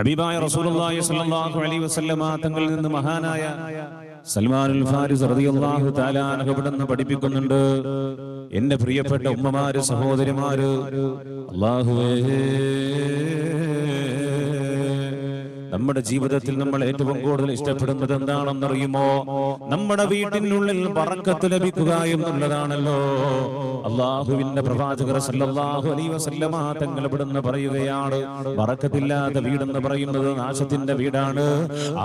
ഹബീബായ റസൂലുള്ളാഹി സ്വല്ലല്ലാഹു അലൈഹി വസല്ലമ തങ്ങളിൽ നിന്ന് മഹാനായ സൽമാനുൽ ഫാരിസ് റളിയല്ലാഹു തആല അൻഹു പഠിപ്പിക്കുന്നുണ്ട്. എന്റെ പ്രിയപ്പെട്ട ഉമ്മമാര് സഹോദരിമാര് അല്ലാഹുവേ നമ്മുടെ ജീവിതത്തിൽ നമ്മൾ ഏറ്റവും കൂടുതൽ ഇഷ്ടപ്പെടുന്നത് എന്താണെന്നറിയുമോ? നമ്മുടെ വീട്ടിനുള്ളിൽ പറക്കത്ത് ലഭിക്കുക എന്നുള്ളതാണല്ലോ. അള്ളാഹുവിന്റെ പ്രവാചകർ സല്ലല്ലാഹു അലൈഹി വസല്ലമ തങ്ങൾ ഇവിടുന്ന് പറയുകയാണ് പറക്കത്തില്ലാത്ത വീടെന്ന് പറയുന്നത് നാശത്തിന്റെ വീടാണ്.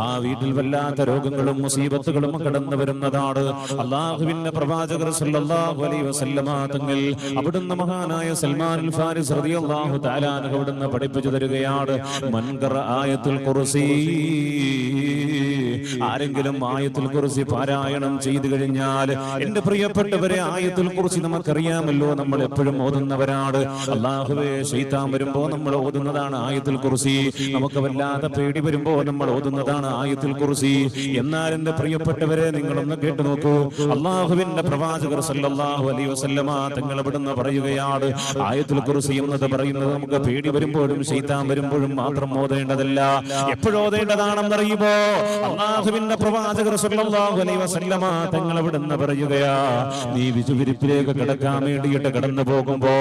ആ വീട്ടിൽ വല്ലാത്ത രോഗങ്ങളും മുസീബത്തുകളും കടന്നു വരുന്നതാണ്. അള്ളാഹുവിന്റെ പ്രവാചകർ സല്ലല്ലാഹു അലൈഹി വസല്ലമ തങ്ങൾ അവിടുന്ന് മഹാനായ സൽമാൻ ഫാരിസ് റളിയല്ലാഹു തആല അവിടുന്ന് പഠിപ്പിച്ചു തരികയാണ്. മൻകറ ആയത്തുൽ കുർസി ആരെങ്കിലും ആയത്തിൽ കുറിച്ച് പാരായണം ചെയ്തു കഴിഞ്ഞാൽ എന്റെ പ്രിയപ്പെട്ടവരെ ആയത്തിൽ കുറിച്ച് നമുക്കറിയാമല്ലോ നമ്മൾ എപ്പോഴും ഓതുന്നവരാണ്. അള്ളാഹുവേ ശൈത്താൻ വരുമ്പോ നമ്മൾ ഓതുന്നതാണ് ആയത്തിൽ കുറിച്ച്. നമുക്ക് വല്ലാതെ പേടി വരുമ്പോ നമ്മൾ ഓതുന്നതാണ് ആയത്തിൽ കുറിച്ച്. എന്നാൽ എന്റെ പ്രിയപ്പെട്ടവരെ നിങ്ങളൊന്ന് കേട്ടു നോക്കൂ. അള്ളാഹുവിന്റെ പ്രവാചകർ സല്ലാഹു അലൈ വസല്ലമ തങ്ങൾ ഇവിടുന്ന് പറയുകയാണ്. ആയത്തിൽ കുറിച്ച് എന്നത് പറയുന്നത് നമുക്ക് പേടി വരുമ്പോഴും ശൈത്താൻ വരുമ്പോഴും മാത്രം ഓതേണ്ടതല്ല. എപ്പോഴോതേണ്ടതാണെന്നറിയുമോ അള്ളാഹുവിന്റെ പ്രവാചകർ സല്ലല്ലാഹു അലൈഹി വസല്ലമ തങ്ങൾ അവിടുന്ന് പറയുകയാ നീ വിജുവിരിപ്പിലേക്ക് കിടക്കാൻ വേണ്ടിയിട്ട് കടന്നു പോകുമ്പോ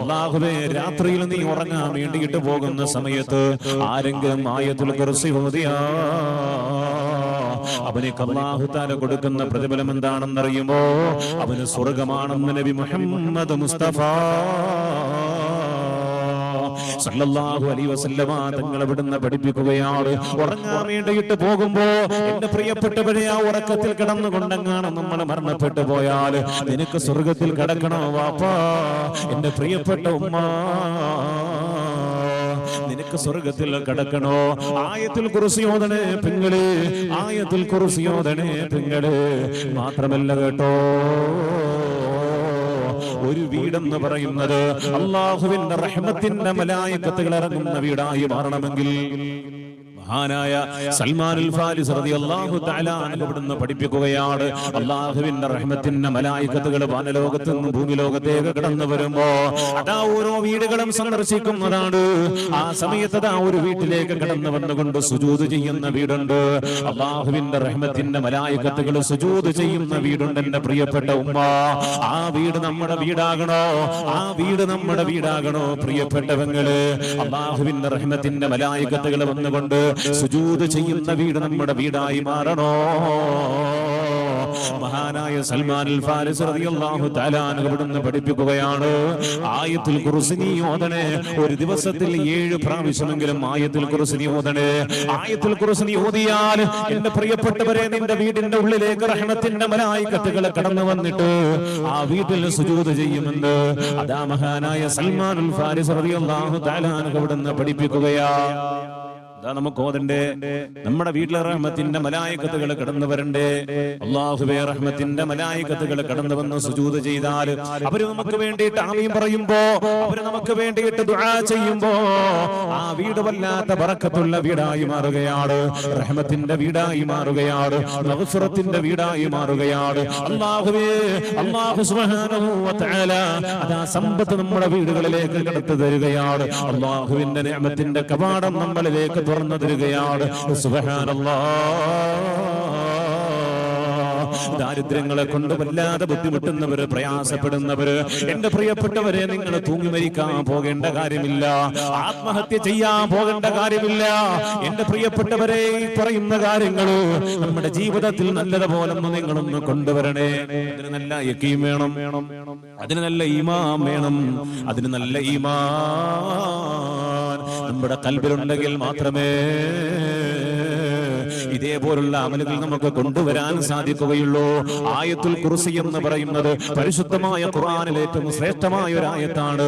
അള്ളാഹുവേ രാത്രിയിൽ നീ ഉറങ്ങാൻ വേണ്ടിയിട്ട് പോകുന്ന സമയത്ത് ആരെങ്കിലും ആയത്തുൽ കുർസി ഓതിയാ അവന് കല്ലാഹുത്താല കൊടുക്കുന്ന പ്രതിഫലം എന്താണെന്നറിയുമോ? അവന് സ്വർഗമാണെന്ന് നബി മുഹമ്മദ് മുസ്തഫ സല്ലല്ലാഹു അലൈഹി വസല്ലമ തങ്ങൾ ഇവിടുന്ന് പഠിപ്പിക്കുകയാണ്. ഉറങ്ങാൻ വേണ്ടിയിട്ട് പോകുമ്പോ എന്റെ പ്രിയപ്പെട്ടവരെ ആ ഉറക്കത്തിൽ കിടന്നുകൊണ്ടെങ്ങാണ് നമ്മൾ മരണപ്പെട്ടു പോയാൽ. നിനക്ക് സ്വർഗത്തിൽ കിടക്കണോ വാപ്പാ? എന്റെ പ്രിയപ്പെട്ട ഉമ്മ നിനക്ക് സ്വർഗത്തിൽ കിടക്കണോ? ആയത്തിൽ കുറിസിയോദനെ പിങ്ങൾ ആയത്തിൽ കുറിസിയോദനെ പിങ്ങൾ. മാത്രമല്ല കേട്ടോ ഒരു വീടെന്ന് പറയുന്നത് അള്ളാഹുവിന്റെ റഹ്മത്തിന്റെ മലായക്കത്തുകൾ ഇറങ്ങുന്ന വീടായി മാറണമെങ്കിൽ മഹാനായ സൽമാനുൽ ഫാരിസ് റളിയല്ലാഹു തആല പഠിപ്പിക്കുകയാണ്. അള്ളാഹുവിന്റെ റഹ്മത്തിന്റെ മലായികത്തുകൾ നിന്ന് നിന്നും ഭൂമിലോകത്തേക്ക് കടന്നു വരുമ്പോ അതാ ഓരോ വീടുകളും സന്ദർശിക്കുന്നതാണ്. ആ സമയത്ത് അതാ ഒരു വീട്ടിലേക്ക് കടന്നു വന്നുകൊണ്ട് സുജൂത് ചെയ്യുന്ന വീടുണ്ട്. അള്ളാഹുവിന്റെ റഹ്മത്തിന്റെ മലായികത്തുകൾ സുജൂത് ചെയ്യുന്ന വീടുണ്ട് എന്റെ പ്രിയപ്പെട്ട ഉമ്മ. ആ വീട് നമ്മുടെ വീടാകണോ? ആ വീട് നമ്മുടെ വീടാകണോ പ്രിയപ്പെട്ടവങ്ങൾ? അള്ളാഹുവിന്റെ റഹ്മത്തിന്റെ മലായികത്തുകൾ വന്നുകൊണ്ട് സുജൂത് ചെയ്യുന്ന വീട് നമ്മുടെ വീടായി മാറണോ? മഹാനായ സൽമാൻ ഫാരിസ് റളിയല്ലാഹു തആല ഇവിടുന്ന് പഠിപ്പിക്കുകയാണ്. ആയത്തുൽ ഖുർസിനി ഓതണേ. ഒരു ദിവസത്തിൽ ഏഴ് പ്രാവശ്യമെങ്കിലും ആയത്തുൽ ഖുർസിനി ഓതണേ. ആയത്തുൽ ഖുർസിനി ഓതിയാൽ എന്റെ പ്രിയപ്പെട്ടവരെ നിന്റെ വീടിന്റെ ഉള്ളിലേക്ക് റഹ്മത്തിന്റെ മലായിക്കത്തുകൾ കടന്നു വന്നിട്ട് ആ വീട്ടിൽ സുജൂദ് ചെയ്യുമെന്ന് അതാ മഹാനായ സൽമാൻ ഫാരിസ് റളിയല്ലാഹു തആല ഇവിടുന്ന് പഠിപ്പിക്കുകയാ. അതാ നമുക്ക് ഓതണ്ടേ നമ്മുടെ വീട്ടിലെ റഹ്മത്തിന്റെ മലായക്കത്തുകൾ കടന്നു വരണ്ടേ. അള്ളാഹുബേ റഹ്മത്തിന്റെ മലായക്കത്തുകൾ കടന്നു വന്ന് സുജൂത് ചെയ്താൽ അവർ നമുക്ക് വേണ്ടിയിട്ട് ആമീൻ പറയുമ്പോ അവർ നമുക്ക് വേണ്ടിയിട്ട് ദുആ ചെയ്യുമ്പോ ആ വീട് വല്ലാത്ത ബറക്കത്തുള്ള വീടായി മാറുകയാണ്. റഹ്മത്തിന്റെ വീടായി മാറുകയാണ്. മഗ്ഫിറത്തിന്റെ വീടായി മാറുകയാണ്. അള്ളാഹുവേ അള്ളാഹു സുബ്ഹാനഹു അതാ സമ്പത്ത് നമ്മുടെ വീടുകളിലേക്ക് കടത്തു തരികയാണ്. അള്ളാഹുവിന്റെ നിഅമത്തിന്റെ കവാടം നമ്മളിലേക്ക് തുറന്നു തരികയാണ് ദാരിദ്ര്യങ്ങളെ കൊണ്ട് വല്ലാതെ ബുദ്ധിമുട്ടുന്നവര് പ്രയാസപ്പെടുന്നവര് എന്റെ പ്രിയപ്പെട്ടവരെ നിങ്ങൾ തൂങ്ങി മരിക്കാൻ പോകേണ്ട കാര്യമില്ല. ആത്മഹത്യ ചെയ്യാൻ പോകേണ്ട കാര്യമില്ല. എന്റെ പ്രിയപ്പെട്ടവരെ പറയുന്ന കാര്യങ്ങൾ നമ്മുടെ ജീവിതത്തിൽ നല്ലതുപോലെ നിങ്ങളൊന്ന് കൊണ്ടുവരണേ. അതിന് നല്ല യക്കീം വേണം. അതിന് നല്ല ഈമാം വേണം. അതിന് നല്ല ഈമാൻ നമ്മുടെ കൽബിലുണ്ടെങ്കിൽ മാത്രമേ ഇതേപോലുള്ള അമലുകൾ നമുക്ക് കൊണ്ടുവരാൻ സാധിക്കുകയുള്ളൂ. ആയത്തുൽ കുറിസി എന്ന് പറയുന്നത് പരിശുദ്ധമായ ഖുറാനിൽ ഏറ്റവും ശ്രേഷ്ഠമായ ഒരു ആയത്താണ്.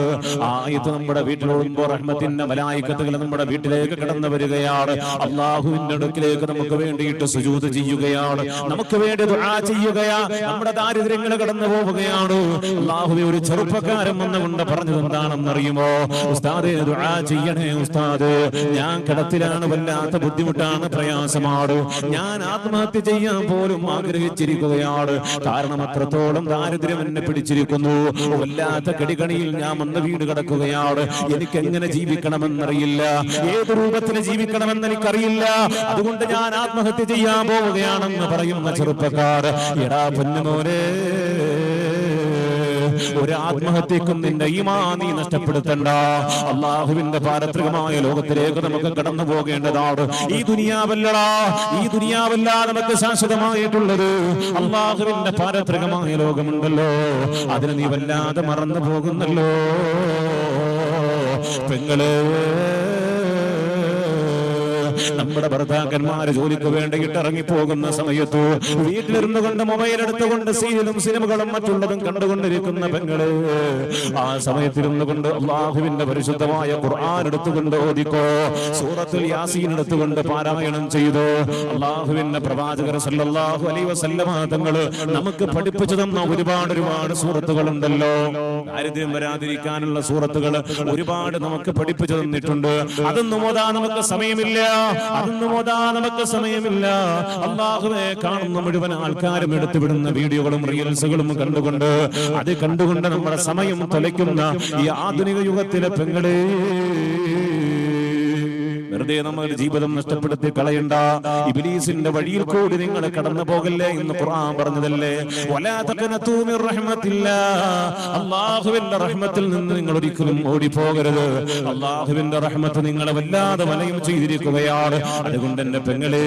ആയത്ത് നമ്മുടെ വീട്ടിലോടുമ്പോൾ റഹ്മത്തിന്റെ മലായിക്കത്തുകൾ നമ്മുടെ വീട്ടിലേക്ക് കടന്നു വരികയാണ്. അള്ളാഹുവിന്റെ അടുക്കിലേക്ക് നമുക്ക് വേണ്ടിയിട്ട് സുജൂത് ചെയ്യുകയാണ്. നമുക്ക് വേണ്ടി ദുആ നമ്മുടെ ദാരിദ്ര്യങ്ങൾ കടന്നു പോവുകയാണ്. അള്ളാഹുവെ ഒരു ചെറുപ്പക്കാരൻ വന്നുകൊണ്ട് പറഞ്ഞത് എന്താണെന്നറിയുമോ? ഉസ്താദേ ദുആ ചെയ്യണേ ഉസ്താദ്. ഞാൻ കിടത്തിലാണ് വല്ലാത്ത ബുദ്ധിമുട്ടാണ് പ്രയാസമാണ്. ദിവസമാണ് ഞാൻ ആത്മഹത്യ ചെയ്യാൻ പോലും ആഗ്രഹിച്ചിരിക്കുകയാണ്. കാരണം അത്രത്തോളം ദാരിദ്ര്യം എന്നെ പിടിച്ചിരിക്കുന്നു. വല്ലാത്ത കടികണിയിൽ ഞാൻ വന്ന വീട് കിടക്കുകയാണ്. എനിക്ക് എങ്ങനെ ജീവിക്കണമെന്നറിയില്ല. ഏത് രൂപത്തിൽ ജീവിക്കണമെന്ന് എനിക്കറിയില്ല. അതുകൊണ്ട് ഞാൻ ആത്മഹത്യ ചെയ്യാൻ പോവുകയാണെന്ന് പറയുന്ന ചെറുപ്പക്കാർ എടാ പൊന്നുമോനെ ഒരു ആത്മഹത്യക്കും നിന്റെ ഈമാ നീ നഷ്ടപ്പെടുത്തണ്ട. അള്ളാഹുവിന്റെ പാരത്രികമായ ലോകത്തിലേക്ക് നമുക്ക് കടന്നു പോകേണ്ടതാണ്. ഈ ദുനിയാവല്ലടാ ഈ ദുനിയാവല്ല നമുക്ക് ശാശ്വതമായിട്ടുള്ളത്. അള്ളാഹുവിന്റെ പാരത്രികമായ ലോകമുണ്ടല്ലോ. അതിന് നീ വല്ലാതെ മറന്നു പോകുന്നല്ലോ. പെങ്ങളെ. നമ്മുടെ ഭർത്താക്കന്മാര് ജോലിക്ക് വേണ്ടിയിട്ട് ഇറങ്ങിപ്പോകുന്ന സമയത്ത് വീട്ടിലിരുന്നു കൊണ്ട് മൊബൈൽ എടുത്തുകൊണ്ട് സീരിയലും സിനിമകളും മറ്റുള്ളതും കണ്ടുകൊണ്ടിരിക്കുന്ന പെങ്ങൾ ആ സമയത്തിരുന്നു കൊണ്ട് അള്ളാഹുവിന്റെ പരിശുദ്ധമായ ഖുർആൻ എടുത്തുകൊണ്ട് ഓദിക്കോ സൂറത്തിൽ യാസീൻ എടുത്തുകൊണ്ട് പാരായണം ചെയ്തു. അള്ളാഹുവിന്റെ പ്രവാചകർ സല്ലല്ലാഹു അലൈഹി വസല്ലമ തങ്ങൾ നമുക്ക് പഠിപ്പിച്ചു തന്ന ഒരുപാട് ഒരുപാട് സൂറത്തുകളുണ്ടല്ലോ. ദാരിദ്ര്യം വരാതിരിക്കാനുള്ള സൂറത്തുകൾ ഒരുപാട് നമുക്ക് പഠിപ്പിച്ചു തന്നിട്ടുണ്ട്. അതൊന്നും ഓതാ നമുക്ക് സമയമില്ല. അതൊന്നും ഓതാ നമുക്ക് സമയമില്ല. അള്ളാഹുവെ കാണുന്ന മുഴുവൻ ആൾക്കാരും എടുത്തുവിടുന്ന വീഡിയോകളും റീൽസുകളും കണ്ടുകൊണ്ട് അത് കണ്ടുകൊണ്ട് നമ്മുടെ സമയം തൊലയ്ക്കുന്ന ഈ ആധുനിക യുഗത്തിലെ പെങ്ങളെ. വെറുതെ നമ്മുടെ ജീവിതം നഷ്ടപ്പെടുത്തി കളയണ്ട. ഇബിലീസിന്റെ വഴിയിൽ കൂടി നിങ്ങൾ കടന്നു പോകല്ലേ എന്ന് ഖുർആൻ പറഞ്ഞതല്ലേ? അല്ലാഹുവിന്റെ റഹ്മത്തിൽ നിന്ന് നിങ്ങൾ ഒരിക്കലും ഓടിപ്പോകരുത്. അള്ളാഹുവിന്റെ റഹ്മത്ത് നിങ്ങളെ വല്ലാതെ വലയം ചെയ്തിരിക്കുകയാണ്. അതുകൊണ്ട് എന്റെ പെങ്ങളെ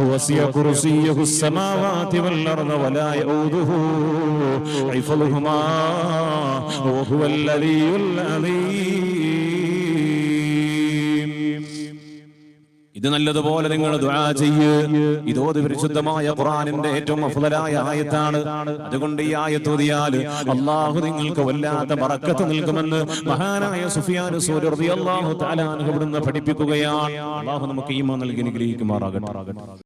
وسع كرسيه السماوات والأرض ولا يؤوده حفظهما وهو الذي العظيم ഇത് നല്ലതുപോലെ നിങ്ങൾ ദുആ ചെയ്യ് ഇതോത് പരിശുദ്ധമായ ഖുർആനിന്റെ ഏറ്റവും അഫ്ളലായ ആയത്താണ് അതുകൊണ്ട് ഈ ആയത്ത് ഓതിയാൽ അള്ളാഹു നിങ്ങൾക്ക് വല്ലാത്ത ബറക്കത്ത് നൽകുമെന്ന് മഹാനായ സുഫിയാൻ സൂരി റളിയല്ലാഹു തആല അൻഹു ഇവിടുന്ന് പഠിപ്പിക്കുകയാണ് അള്ളാഹു നമുക്ക് ഈമാൻ നൽകി അനുഗ്രഹിക്കുമാറാകട്ടെ